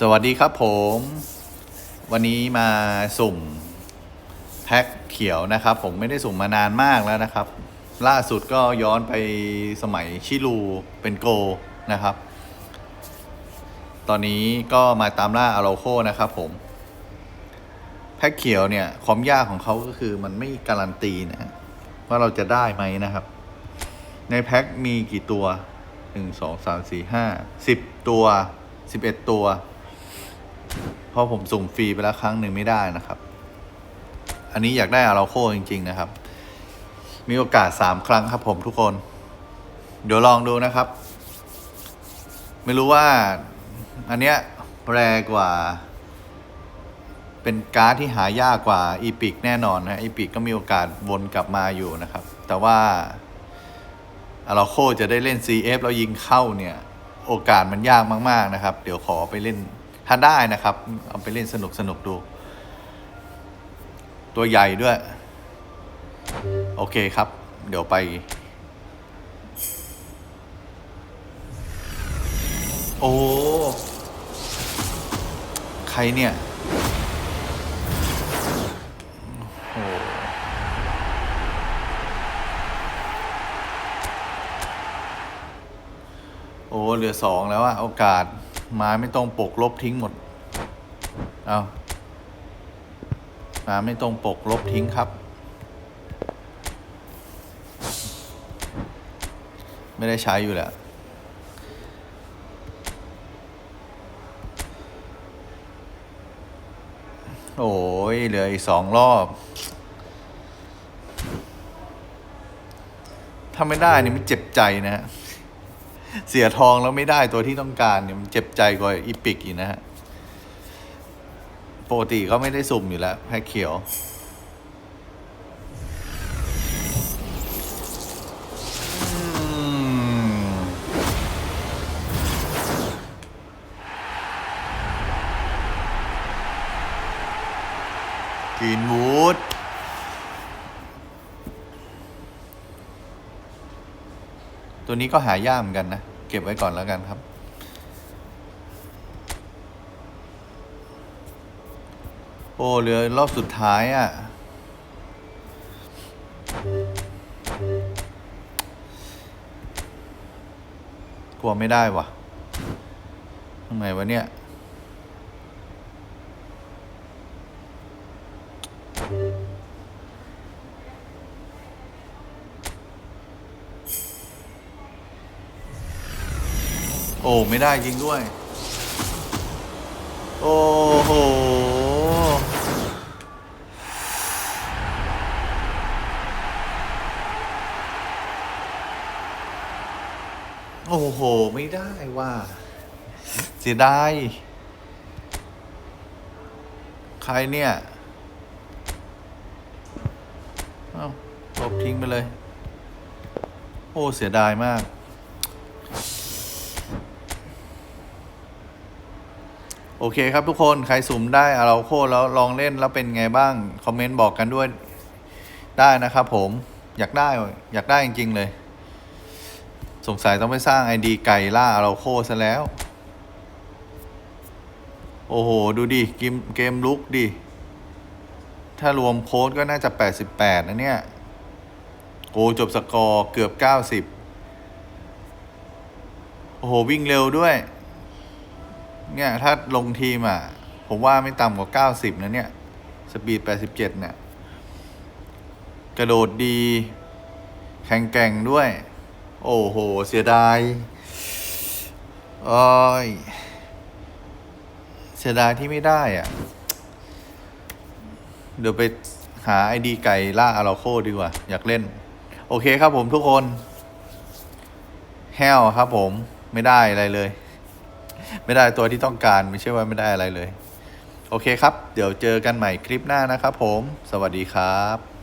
สวัสดีครับผม วันนี้มาสุ่มแพ็คเขียวนะครับ ผมไม่ได้สุ่มมานานมากแล้วนะครับ ล่าสุดก็ย้อนไปสมัยชิลูเป็นโกนะครับ ตอนนี้ก็มาตามล่าอารโคนะครับผม แพ็คเขียวเนี่ยความยากของเขาก็คือมันไม่การันตีนะ ว่าเราจะได้ไหมนะครับ ในแพ็คมีกี่ตัวหนึ่งสองสามสี่ห้าสิบตัวสิบเอ็ดตัว เพราะผมสุ่มฟรีไปแล้วครั้งหนึ่งไม่ได้นะครับ อันนี้อยากได้อาราโคจริง ๆ นะครับ มีโอกาสสามครั้งครับผมทุกคน เดี๋ยวลองดูนะครับ ไม่รู้ว่า อันเนี้ยแรกว่า เป็นการ์ดที่หายากกว่าอีพิกแน่นอนนะอีพิกก็มีโอกาสวนกลับมาอยู่นะครับ แต่ว่าอาราโคจะได้เล่น CF แล้วยิงเข้าเนี่ย โอกาสมันยากมาก ๆ นะครับ เดี๋ยวขอไปเล่น ถ้าได้นะครับ เอาไปเล่นสนุกสนุกๆดู ตัวใหญ่ด้วย โอเคครับ เดี๋ยวไป โอ้ ใครเนี่ยโอ้เหลือสองแล้วอะโอกาส มาไม่ตรงปกลบทิ้งหมด เอามาไม่ตรงปกลบทิ้งครับ ไม่ได้ใช้อยู่แล้วโอ้ยเหลืออีกสองรอบถ้าไม่ได้นี่มันเจ็บใจนะฮะ เสียทองแล้วไม่ได้ตัวที่ต้องการเนี่ยมันเจ็บใจกว่าอีพิกอีกนะฮะปกติเขาไม่ได้สุ่มอยู่แล้วแพ็คเขียวกรีนวูด ตัวนี้ก็หายากเหมือนกันนะ เก็บไว้ก่อนแล้วกันครับ โอ้เหลือรอบสุดท้ายอะ่ะ กลัวไม่ได้วะทำไมวะเนี่ย โอ้ไม่ได้จริงด้วย โอ้โหโอ้โห ไม่ได้ว่า เสียดายใครเนี่ยเอ้าลบทิ้งไปเลย โอ้ เสียดายมาก โอเคครับทุกคนใครสุ่มได้อาราโคแล้วลองเล่นแล้วเป็นไงบ้าง คอมเมนต์บอกกันด้วยได้นะครับผมอยากได้อยากได้จริง ๆ เลย สงสัยต้องไปสร้างไอดีไก่ล่าอาราโคซะแล้ว โอ้โห ดูดิเกมเกมลุกดิ ถ้ารวมโค้ดก็น่าจะ 88 นะเนี่ยโอ้จบสกอร์เกือบ 90 โอ้โห วิ่งเร็วด้วย เนี่ย ถ้าลงทีมอะ ผมว่าไม่ต่ำกว่า90นะเนี่ย สปีด87เจ็ดเนี่ย กระโดดดี แข็งแกร่งด้วย โอ้โห เสียดายโอ้ยเสียดายที่ไม่ได้อะ เดี๋ยวไปหาไอดีไก่ล่าอาราโคดีกว่า อยากเล่น โอเคครับผมทุกคนแห้วครับผมไม่ได้อะไรเลย ไม่ได้ตัวที่ต้องการไม่ใช่ว่าไม่ได้อะไรเลย โอเคครับ เดี๋ยวเจอกันใหม่คลิปหน้านะครับผม สวัสดีครับ